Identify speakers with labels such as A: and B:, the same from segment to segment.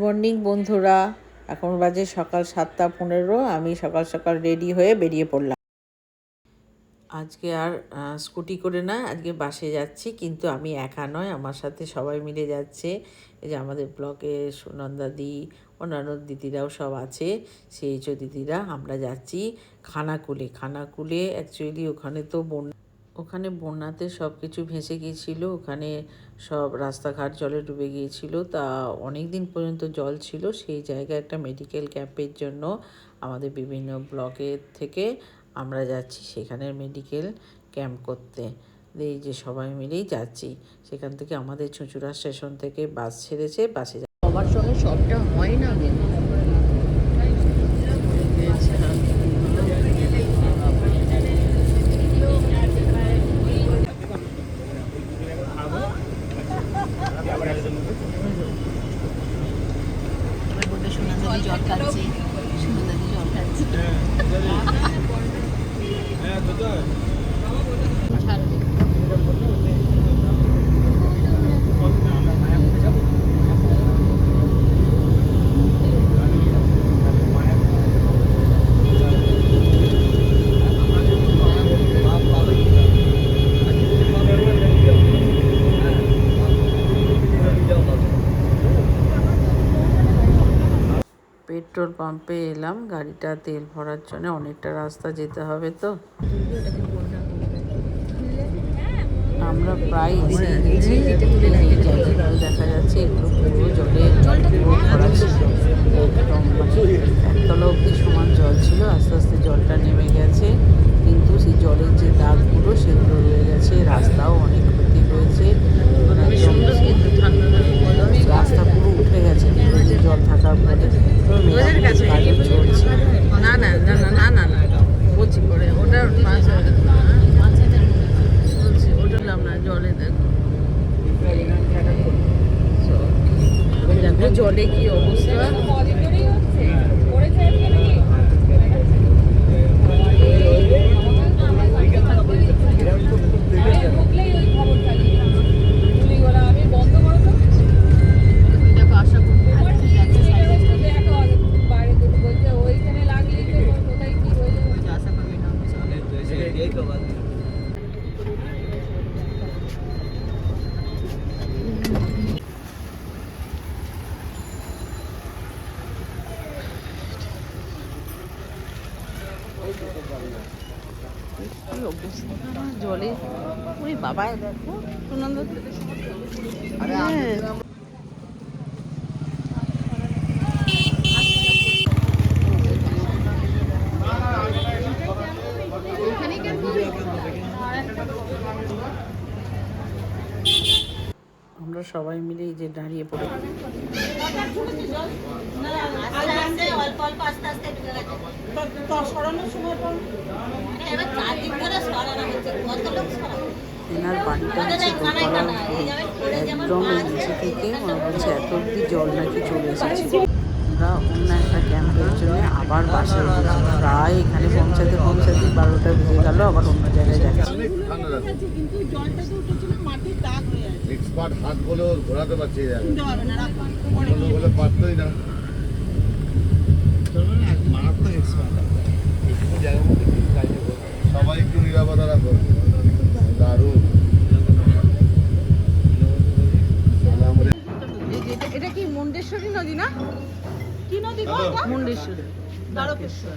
A: Morning, বন্ধুরা। এখন বাজে সকাল সাতটা পনেরো। আমি সকাল সকাল রেডি হয়ে বেরিয়ে পড়লাম। আজকে আর স্কুটি করে না, আজকে বাসে যাচ্ছি, কিন্তু আমি একা নয়, আমার সাথে সবাই মিলে যাচ্ছে। এই যে আমাদের ব্লকে সুনন্দাদি অন্যান্য দিদিরাও সব আছে, সেই দিদিরা আমরা যাচ্ছি খানাকুলে। খানাকুলে অ্যাকচুয়ালি ওখানে তো বন্যা ওখানে বন্যাতে সব কিছু ভেসে গিয়েছিল, ওখানে সব রাস্তাঘাট জলে ডুবে গিয়েছিল। তা অনেক দিন পর্যন্ত জল ছিল, সেই জায়গায় একটা মেডিকেল ক্যাম্পের জন্য আমাদের বিভিন্ন ব্লকের থেকে আমরা যাচ্ছি সেখানের মেডিকেল ক্যাম্প করতে। এই যে সবাই মিলেই যাচ্ছি, সেখান থেকে আমাদের চুঁচুড়া স্টেশন থেকে বাস ছেড়েছে বাসে যা-
B: সবার সঙ্গে সবটা হয় না কিন্তু সোনাদাদি জল খাচ্ছি সোনাদাদি জল খাচ্ছে।
A: পেট্রোল পাম্পে এলাম। গাড়িটা তেল ভরার জন্য অনেকটা রাস্তা যেতে হবে তো। আমরা প্রায় দেখা যাচ্ছে এগুলো পুরো জলে একদম মানে একতলা অব্দি সমান জল ছিল। আস্তে আস্তে জলটা নেমে গেছে। কিন্তু সেই জলের যে দাগগুলো সেগুলো রয়ে গেছে। রাস্তাও অনেক ক্ষতি হয়েছে। একদম
B: সুন্দর কিন্তু ঠান্ডা
A: রাস্তা পুরো উঠে গেছে পুরো যে জল থাকার ফলে
B: ওদের কাছে
A: গাড়ি চলছে
B: না না না না না না না বলছি পরে ওটা পাঁচ হাজার বলছি ওটা লাভ না জলে দেখো দেখো জলে কি অবস্থা দেখো আশা করি যাচ্ছে সাইডে আশা করবি না কি অবস্থা জলে ওই বাবা দেখো সুনন্দ।
A: সবাই মিলে এই যে দাঁড়িয়ে পড়ে। এনার বাড়িটা হচ্ছে একদম নিচে থেকে এত অব্দি জল নাকি চলে এসেছে। অন্য একটা ক্যাম্পের জন্য আবার বাসে উঠেছি। প্রায় এখানে পৌঁছাতে পৌঁছাতে বারোটা বেজে গেল আবার অন্য জায়গায় যাচ্ছি।
C: এক্সপার্ট হাত বলেও ঘোরাতে পারছি বলে পারতোই না। সবাই একটু নিরাপদা রাখো দারুণ। আমাদের
B: এই যে এটা- এটা কি মুন্ডেশ্বরী নদী না? কি নদী গো মুন্ডেশ্বরী। দ্বারকেশ্বর।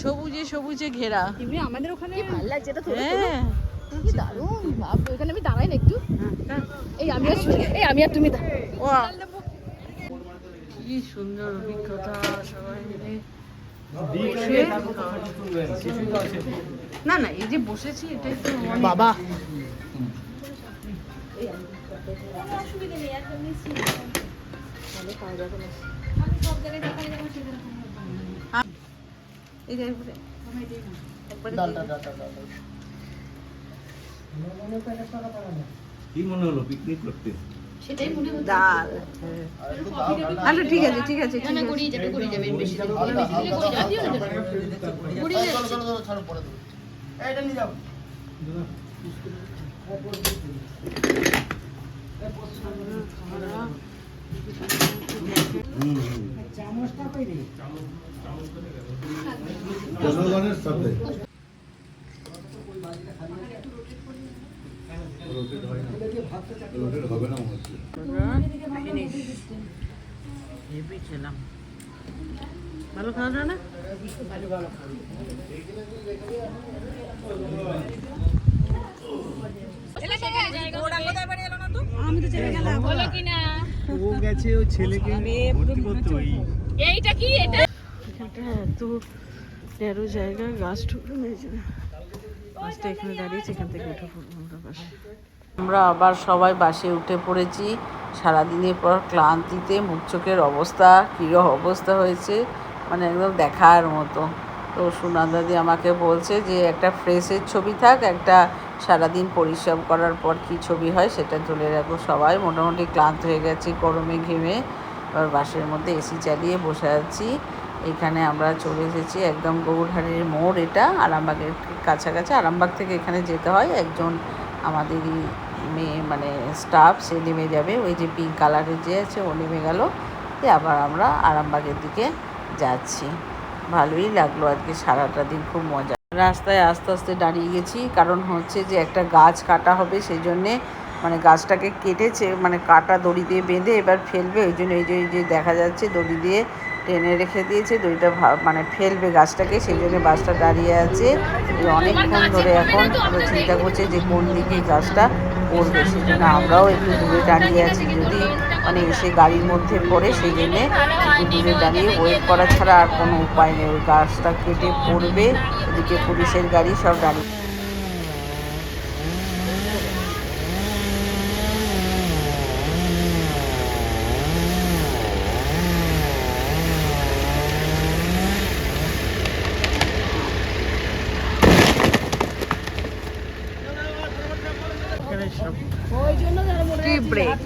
A: সবুজে সবুজে ঘেরা।
B: এমনি আমাদের ওখানে কি ভালো লাগছে এটা
A: হ্যাঁ।
B: কি দারুণ। বাপ ওখানে আমি দাঁড়াই না একটু। এই আমি আর এই আমি আর তুমি
A: কি সুন্দর অভিজ্ঞতা সবাই মিলে। না না এই যে বসেছি এটাই তো অনেক-
B: বাবা
A: এই যে একবারে- একবারে
D: কি মনে হলো পিকনিক করতে
B: সেটাই মনে হচ্ছে
A: ডাল আচ্ছা ঠিক আছে ঠিক আছে
B: না
A: আছে
B: যাবে
C: সাথে রোটেট হয় না রোটেট হবে না হচ্ছে
A: ফিনিশ হেভি খেলাম ভালো খাওয়া না
D: ও গেছে ও ছেলেকে ভর্তি করতে ওই।
B: এইটা কি? এটা?
A: এখানটা এত ন্যারো জায়গা গাছ ঠুকরো মেয়েছে বাসটা এখানে দাঁড়িয়েছে এখান থেকে উঠে পড়ব আমরা বাসে। আমরা আবার সবাই বাসে উঠে পড়েছি। সারাদিনের পর ক্লান্তিতে মুখ চোখের অবস্থা কীরকম অবস্থা হয়েছে মানে একদম দেখার মতো। তো সুনাদাদি আমাকে বলছে যে একটা ফ্রেশের ছবি থাক একটা সারাদিন পরিশ্রম করার পর কি ছবি হয় সেটা তুলে রাখো সবাই। মোটামুটি ক্লান্ত হয়ে গেছি, গরমে ঘেমে। এবার বাসের মধ্যে এসি চালিয়ে বসে আছি। এখানে আমরা চলে এসেছি একদম গৌরহারের মোড় এটা, আরামবাগের কাছাকাছি। আরামবাগ থেকে এখানে যেতে হয়। একজন আমাদেরই মেয়ে মানে স্টাফ সে নেমে যাবে। ওই যে পিঙ্ক কালারের যে আছে, ও নেমে গেল। দিয়ে আবার আমরা আরামবাগের দিকে যাচ্ছি। ভালোই লাগল আজকে সারাটা দিন, খুব মজা রাস্তায় আস্তে আস্তে দাঁড়িয়ে গেছি। কারণ হচ্ছে যে একটা গাছ কাটা হবে, সেই জন্যে মানে গাছটাকে কেটেছে মানে কাটা দড়ি দিয়ে বেঁধে এবার ফেলবে। ওই জন্য এই যে এই যে দেখা যাচ্ছে দড়ি দিয়ে টেনে রেখে দিয়েছে, দড়িটা মানে ফেলবে গাছটাকে, সেই জন্য বাসটা দাঁড়িয়ে আছে। অনেকক্ষণ ধরে এখন চিন্তা করছে যে কোন দিকে গাছটা পড়বে, সেই জন্য আমরাও একটু দূরে দাঁড়িয়ে আছি। যদি মানে এসে গাড়ির মধ্যে পড়ে, সেই জন্যে দূরে দাঁড়িয়ে ওয়েট করা ছাড়া আর কোনো উপায় নেই। ওই গাছটা কেটে পড়বে, এদিকে পুলিশের গাড়ি, সব দাঁড়িয়ে ব্রেক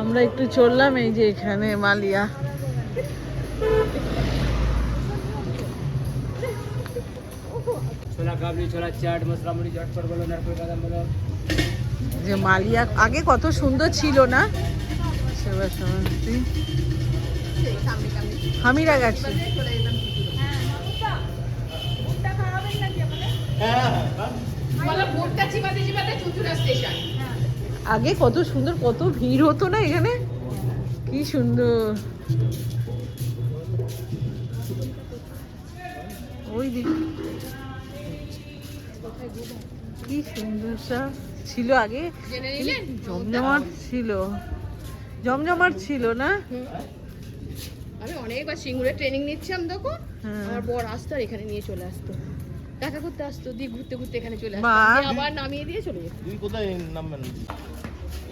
A: আমরা একটু চললাম এই যে এখানে মালিয়া। যে মালিয়া আগে কত সুন্দর ছিল না? সেবা সমাপ্তি হামিরা গেছে। আগে কত সুন্দর কত ভিড় হতো না এখানে? কি সুন্দর। ওই দিক। কি সুন্দর সব ছিল আগে। জমজমাট ছিল। জমজমাট ছিল না?
B: আমি অনেকবার সিঙ্গুরে ট্রেনিং নিচ্ছিলাম তখন।
A: হ্যাঁ।
B: আমার বর আসতো আর এখানে নিয়ে চলে আসতো। দেখা করতে আসতো দিয়ে ঘুরতে ঘুরতে এখানে চলে আসতো। আবার নামিয়ে দিয়ে চলে যেত।
C: তুই কোথায় নামবেন?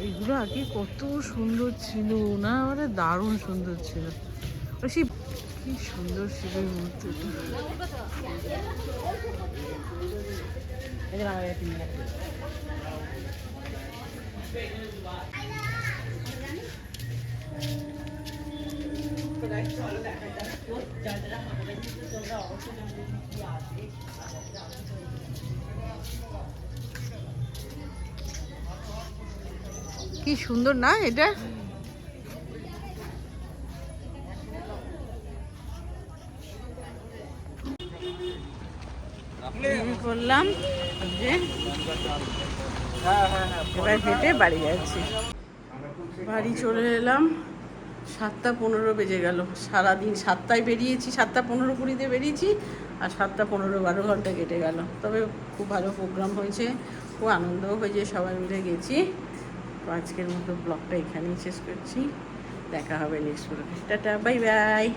A: এইগুলো আগে কত সুন্দর ছিল না? মানে দারুণ সুন্দর ছিল। সেই কি সুন্দর শিবের মূর্তিটা কি সুন্দর না এটা?
B: করলাম যে এবার হেঁটে বাড়ি যাচ্ছি। বাড়ি চলে এলাম। সাতটা পনেরো বেজে গেল। সারাদিন সাতটায় বেরিয়েছি, সাতটা পনেরো কুড়িতে বেরিয়েছি আর সাতটা পনেরো বারো ঘণ্টা কেটে গেল। তবে খুব ভালো প্রোগ্রাম হয়েছে, খুব আনন্দও হয়েছে, সবাই মিলে গেছি। তো আজকের মতো ব্লগটা এখানেই শেষ করছি। দেখা হবে নেক্সট ব্লগে টাটা বাই বাই